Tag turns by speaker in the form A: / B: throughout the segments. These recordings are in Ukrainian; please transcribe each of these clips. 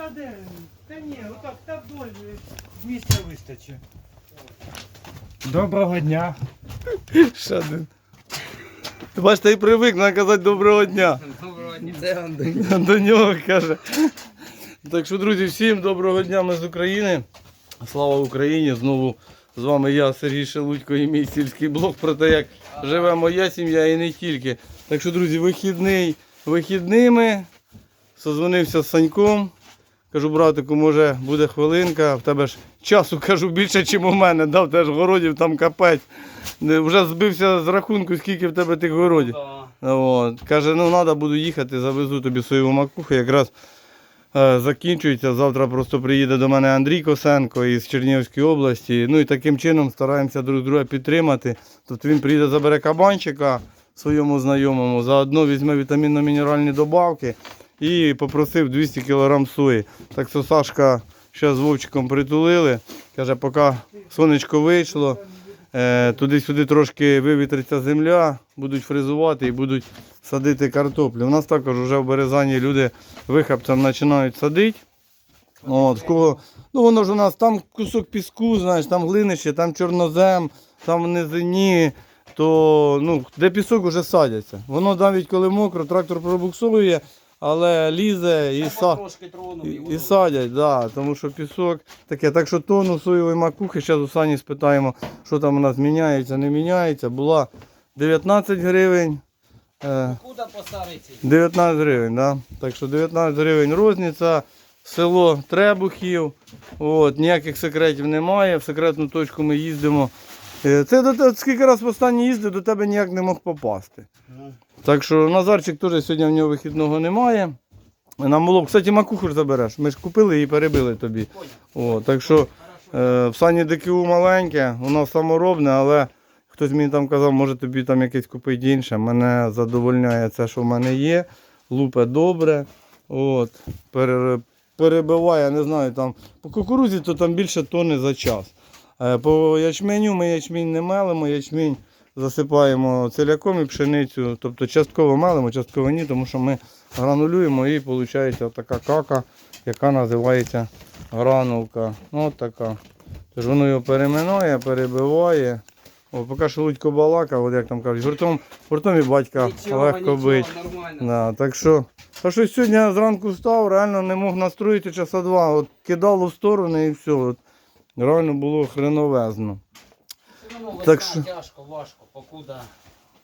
A: та де? Та ні, отак, та вдоль місця вистачить. Доброго дня.
B: Ще один. Ти бачиш, ти привик наказати доброго дня.
C: Доброго дня. Це Андрій.
B: До нього каже. Так що, друзі, всім доброго дня ми з України. Слава Україні! Знову з вами я, Сергій Шелудько і мій сільський блог про те, як живе моя сім'я і не тільки. Так що, друзі, вихідний вихідними. Созвонився з Саньком. Кажу, братику, може буде хвилинка, в тебе ж часу кажу більше, ніж у мене. Дав теж городів там капець. Вже збився з рахунку, скільки в тебе тих городів.
C: Да.
B: От. Каже, ну треба буду їхати, завезу тобі свою макуху. Якраз е, закінчується. Завтра просто приїде до мене Андрій Косенко із Чернігівської області. Ну і таким чином стараємося друг друга підтримати. Тобто він приїде, забере кабанчика своєму знайомому, заодно візьме вітамінно-мінеральні добавки і попросив 200 кг сої. Так що Сашка ще з Вовчиком притулили. Каже, поки сонечко вийшло. Е, Туди-сюди трошки вивітриться земля, будуть фрезувати і будуть садити картоплю. У нас також вже в Березані люди вихапцем починають садити. От, в кого, ну воно ж у нас там кусок піску, знаєш, там глинище, там чорнозем, там в низині, то ну, де пісок вже садяться. Воно навіть коли мокро, трактор пробуксовує, але лізе і, са, і, і садять, да, тому що пісок таке. Так що тонну соєвої макухи, зараз у Сані спитаємо, що там у нас міняється, не міняється. Була 19 гривень. Е,
C: Куди посариться?
B: 19 гривень, да? так що 19 гривень розниця, село Требухів, от, ніяких секретів немає, в секретну точку ми їздимо. Е, Це до скільки раз останній їздив, до тебе ніяк не мог попасти. Так що Назарчик теж сьогодні в нього вихідного немає. На молок, кстати, макуху ж забереш. Ми ж купили і перебили тобі. О, так що е, в сані ДКУ маленьке, воно саморобне, але хтось мені там казав, може тобі там якесь купити інше. Мене задовольняє це, що в мене є. Лупе добре. От, пере, перебиває, не знаю, там по кукурузі то там більше тони за час. Е, По ячменю ми ячмінь не мелимо, ячмінь засипаємо целяком і пшеницю. Тобто частково мелимо, частково ні, тому що ми гранулюємо і виходить така кака, яка називається гранулка. Ну, от така. Тож воно його переминає, перебиває. О, поки що Лудько балака, от як там кажуть, гуртом, гуртом і батька
C: Нічого,
B: легко бить. Да, так що, та що сьогодні я зранку встав, реально не мог настроїти часа два. От кидало в сторони і все. От, реально було хреновезно.
C: Ну,
B: Так
C: так
B: що-
C: тяжко, важко, покуда.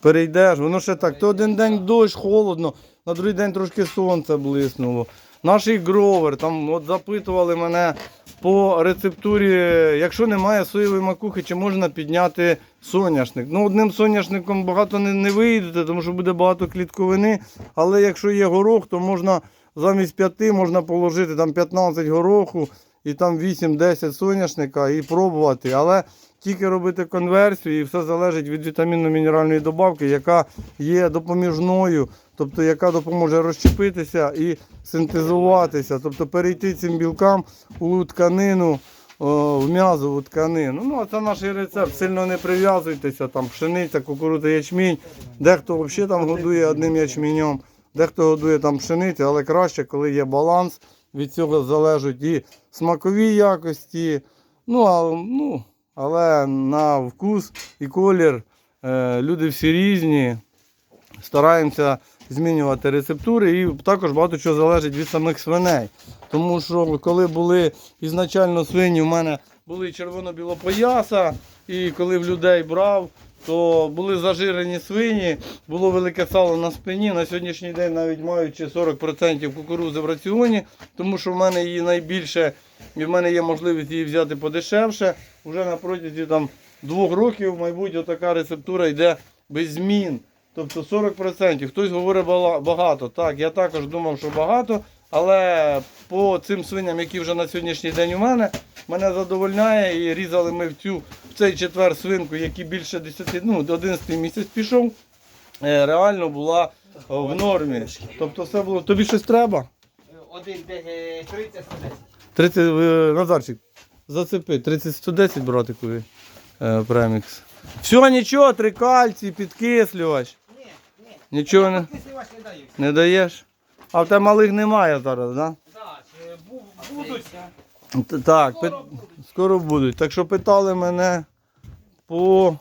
B: Перейдеш, воно ще так. То один день дощ, холодно, на другий день трошки сонце блиснуло. Наш гровер, там от запитували мене по рецептурі, якщо немає соєвої макухи, чи можна підняти соняшник. Ну, одним соняшником багато не, не вийдете, тому що буде багато клітковини. Але якщо є горох, то можна замість п'яти можна положити там 15 гороху і там 8-10 соняшника і пробувати. Але тільки робити конверсію, і все залежить від вітамінно-мінеральної добавки, яка є допоміжною, тобто яка допоможе розщепитися і синтезуватися, тобто перейти цим білкам у тканину, в м'язову тканину. Ну, а це наш рецепт. Сильно не прив'язуйтеся, там пшениця, кукурудза, ячмінь. Дехто взагалі там годує одним ячменем, дехто годує там пшеницю, але краще, коли є баланс. Від цього залежать і смакові якості. Ну, а, ну, але на вкус і колір е, люди всі різні. Стараємося змінювати рецептури і також багато чого залежить від самих свиней. Тому що коли були ізначально свині, у мене були червоно-білопояса, і коли в людей брав, то були зажирені свині, було велике сало на спині. На сьогоднішній день навіть маючи 40% кукурузи в раціоні, тому що в мене її найбільше, і в мене є можливість її взяти подешевше. Уже на протязі там, двох років, мабуть, отака рецептура йде без змін. Тобто 40%. Хтось говорить багато. Так, я також думав, що багато, але по цим свиням, які вже на сьогоднішній день у мене, мене задовольняє і різали ми в цю в цей четвер свинку, який більше 10, ну, 11 місяць пішов, е, реально була в нормі. Тобто все було. Тобі щось треба?
C: Один е, 30 110.
B: 30, е, Назарчик, зацепи, 30 110 братикові е, премікс. Все, нічого, три кальцій, підкислювач.
C: Ні, ні.
B: Нічого не,
C: не
B: даєш? А в тебе малих немає зараз? Да?
C: Так,
A: Будуть.
B: Так, пи- скоро будуть. Так що питали мене по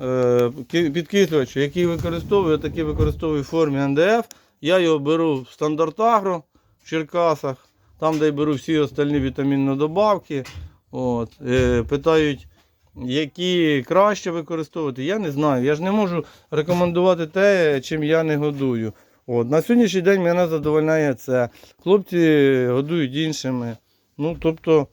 B: е, ки- підкислювачу, який використовую, такий використовую в формі НДФ. Я його беру в стандарт Агро в Черкасах, там, де я беру всі остальні вітамінні добавки. От, е, питають, які краще використовувати. Я не знаю. Я ж не можу рекомендувати те, чим я не годую. От, на сьогоднішній день мене задовольняє це. Хлопці годують іншими. Ну, тобто,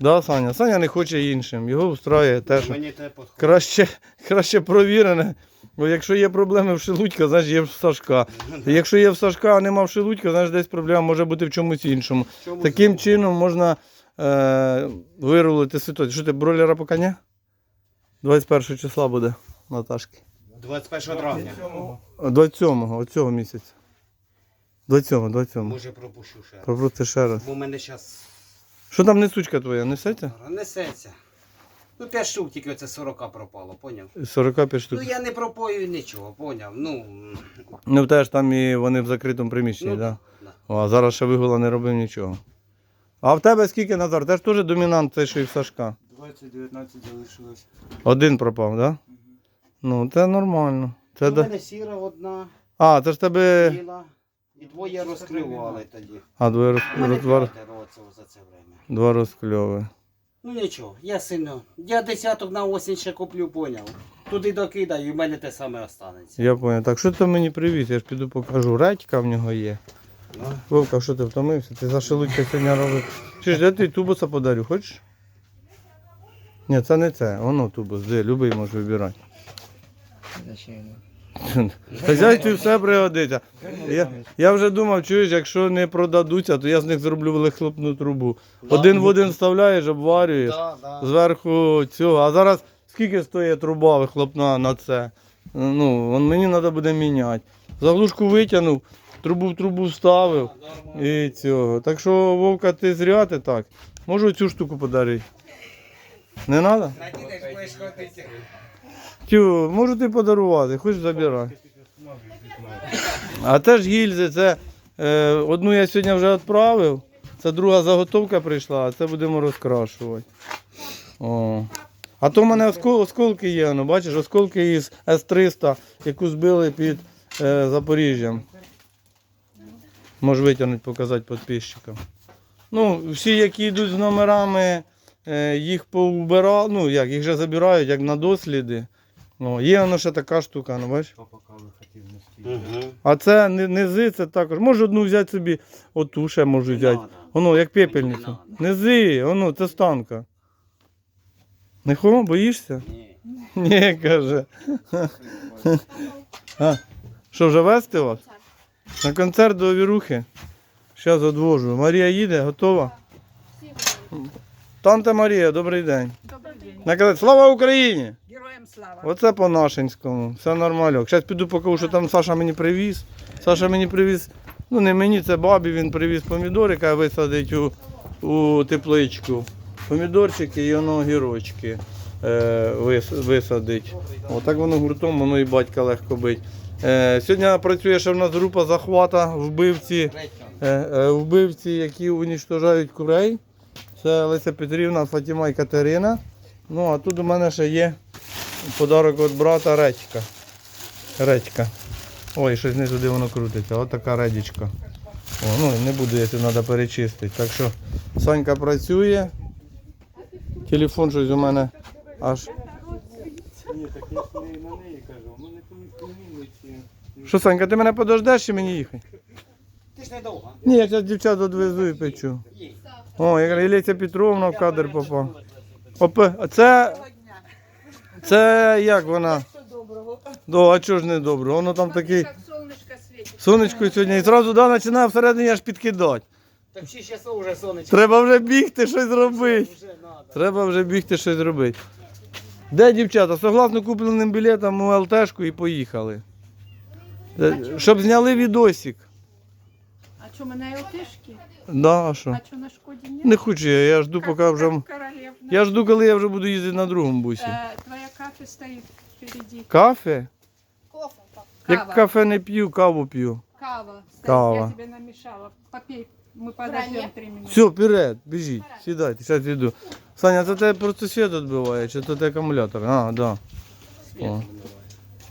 B: да, Саня. Саня не хоче іншим. Його устраює те, що
C: Мені те
B: краще, краще провірене. Бо якщо є проблеми в шелудька, значить є в Сашка. Якщо є в Сашка, а нема в шелудька, значить десь проблема може бути в чомусь іншому.
C: Чому
B: Таким
C: ж?
B: чином можна е, вирулити ситуацію. Що ти бройлера поки ні? 21 числа буде Наташки.
C: 21 травня.
B: 27-го, оцього місяця. 27-го, 27-го.
C: Може пропущу ще раз.
B: Попрости ще раз.
C: Бо в мене зараз
B: Що там несучка твоя, несеться?
C: несеться. Ну 5 штук тільки оце 40 пропало, поняв?
B: 45 штук.
C: Ну я не пропою нічого, поняв. Ну,
B: Ну, в тебе ж там і вони в закритому приміщенні,
C: ну
B: так?
C: да.
B: Да? А зараз ще вигула не робив нічого. А в тебе скільки Назар? Теж теж домінант цей, що і в Сашка.
A: 20-19 залишилось.
B: Один пропав, так? Да? Ну, це нормально. Це
C: У
B: да...
C: мене сіра одна,
B: А, це ж тебе.
C: біла. І двоє розкривали тоді.
B: А, два, роз...
C: У мене
B: розвар...
C: п'ятеро оце за це время.
B: два розкльови.
C: Ну нічого, я сильно. Я десяток на осінь ще куплю, поняв. Туди докидаю, і в мене те саме останеться.
B: Я понял. Так, що ти мені привіз? Я ж піду покажу. Редька в нього є.
C: Ну,
B: Вовка, що ти втомився? Ти за шелудька сьогодні робив. Чи ж я тобі тубуса подарю, хочеш? Ні, це не це. Воно тубус. Де, любий можеш вибирати. Хазяйстві все пригодиться. Я, я вже думав, чуєш, якщо не продадуться, то я з них зроблю вихлопну трубу. Один в один вставляєш, обварюєш,
C: да, да.
B: зверху цього. А зараз скільки стоїть труба вихлопна на це? Ну, вон мені треба буде міняти. Заглушку витягнув, трубу в трубу вставив і цього. Так що, Вовка, ти зря ти так. Можу цю штуку подарити. Не треба? Тю, можу ти подарувати, хоч забирай. А теж гільзи, це е, одну я сьогодні вже відправив, це друга заготовка прийшла, а це будемо розкрашувати. О. А то в мене оскол, осколки є, ну, бачиш, осколки із С-300, яку збили під е, Запоріжжям. Можу витягнути, показати підписчикам. Ну, всі, які йдуть з номерами, е, їх поубирали, ну як, їх вже забирають, як на досліди. Ну, є воно ще така штука, ну бачиш? А це ни- низи, це також. Можу одну взяти собі, оту ще можу взяти. Воно, як пепельницю. Низи, воно, це станка. Не хо, боїшся?
C: Ні.
B: Ні, каже. А, що, вже вести вас? На концерт до Вірухи? Зараз одвожу. Марія їде, готова? Танта Марія, добрий день.
D: Добрий день.
B: Наказати, слава Україні!
D: Героям слава.
B: Оце по нашинському, все нормально. Зараз піду покажу, що там Саша мені привіз. Саша мені привіз, ну не мені, це бабі, він привіз помідорика висадить у, у тепличку. Помідорчики і воно огірочки е, висадить. Отак воно гуртом, воно і батька легко бить. Е, сьогодні працює ще в нас група захвата вбивці, е, е, вбивці, які унічтожають курей. Це Леся Петрівна, Фатіма і Катерина. Ну, а тут у мене ще є подарок від брата редька. Редька. Ой, щось не туди воно крутиться. Ось така редічка. О, ну не буду, якщо треба перечистити. Так що Санька працює. Телефон щось у мене аж.
A: Ні, так я ж не на неї кажу. Ми не
B: Що, Санька, ти мене подождеш чи мені їхати?
C: Ти ж недовго.
B: Ні, я зараз дівчат одвезу і печу. О, Ілліця Петровна в кадр попав. Опе, а це. Це як вона? До, а чого ж не добре? Воно там такий. Сонечко сьогодні. І зразу да, починає всередині аж підкидати.
C: Так всі часов вже сонечко.
B: Треба вже бігти, щось робити. Треба вже бігти, щось робити. Де дівчата? Согласно купленим білетам у ЛТшку і поїхали. Щоб зняли відосик.
D: А что, мы на ЛТшке?
B: Да, а що?
D: А что, на Шкоде нет?
B: Не хочу я, я жду, поки вже.
D: Как королевна.
B: Я жду, коли я вже буду їздити на другому бусі.
D: Э, твоя кафе стоит впереди.
B: Кафе?
D: Кава.
B: Як кафе не п'ю, каву п'ю.
D: Кава. Стоит.
B: Кава.
D: Я тебе намешала. Попей Мы подождем три минуты.
B: Все, вперед, біжіть, сідайте, зараз йду. Саня, це тебе просто світ відбиває, чи то ти акумулятор? А, да.
C: Світ
B: О.
C: вимиває.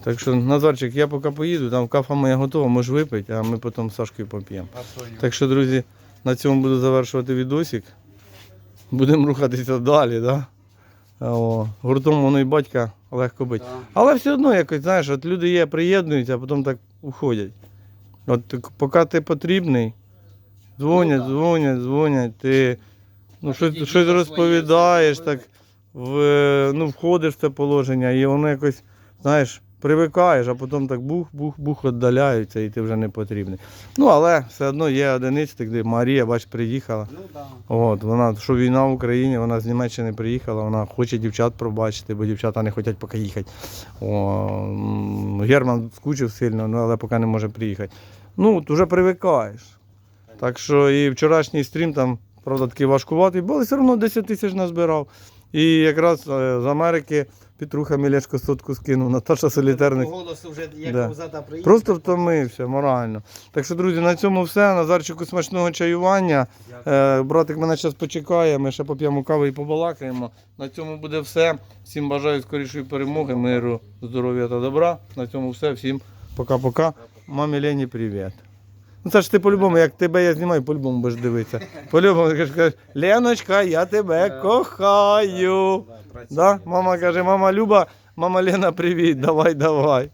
B: Так що, Назарчик, я поки поїду, там кафа моя готова, можеш випити, а ми потім з Сашкою поп'ємо.
A: А свою?
B: Так що, друзі, на цьому буду завершувати відосик. Будемо рухатися далі, да? О, гуртом воно і батька легко бить.
C: Да.
B: Але все одно якось, знаєш, от люди є, приєднуються, а потім так уходять. От поки ти потрібний, дзвонять,
C: Ну,
B: дзвонять, дзвонять, ти ну, щось, щось розповідаєш, так в, ну, входиш в це положення, і воно якось, знаєш, привикаєш, а потім так бух-бух-бух віддаляються, і ти вже не потрібний. Ну, але все одно є одиниці, де Марія, бач, приїхала.
C: Ну да.
B: От, вона, що війна в Україні, вона з Німеччини приїхала, вона хоче дівчат пробачити, бо дівчата не хочуть поки їхати. О, Герман скучив сильно, ну, але поки не може приїхати. Ну, вже привикаєш. Так що і вчорашній стрім там, правда, такий важкуватий, бо все одно 10 тисяч назбирав. І якраз е, з Америки Петруха Мілешко сотку скинув, Наташа Солітерник.
C: Голосу вже як
B: Да.
C: козата приїхала.
B: Просто втомився морально. Так що, друзі, на цьому все. Назарчику смачного чаювання. Е, братик мене зараз почекає, ми ще поп'ємо кави і побалакаємо. На цьому буде все. Всім бажаю скорішої перемоги, миру, здоров'я та добра. На цьому все. Всім пока-пока. Мамі Лені, привіт. Ну це ж ти по-любому, як тебе я знімаю, по-любому будеш дивитися. По-любому ти кажеш, Леночка, я тебе кохаю.
C: Да.
B: Да? Мама каже, мама Люба, мама Лена, привіт, давай, давай.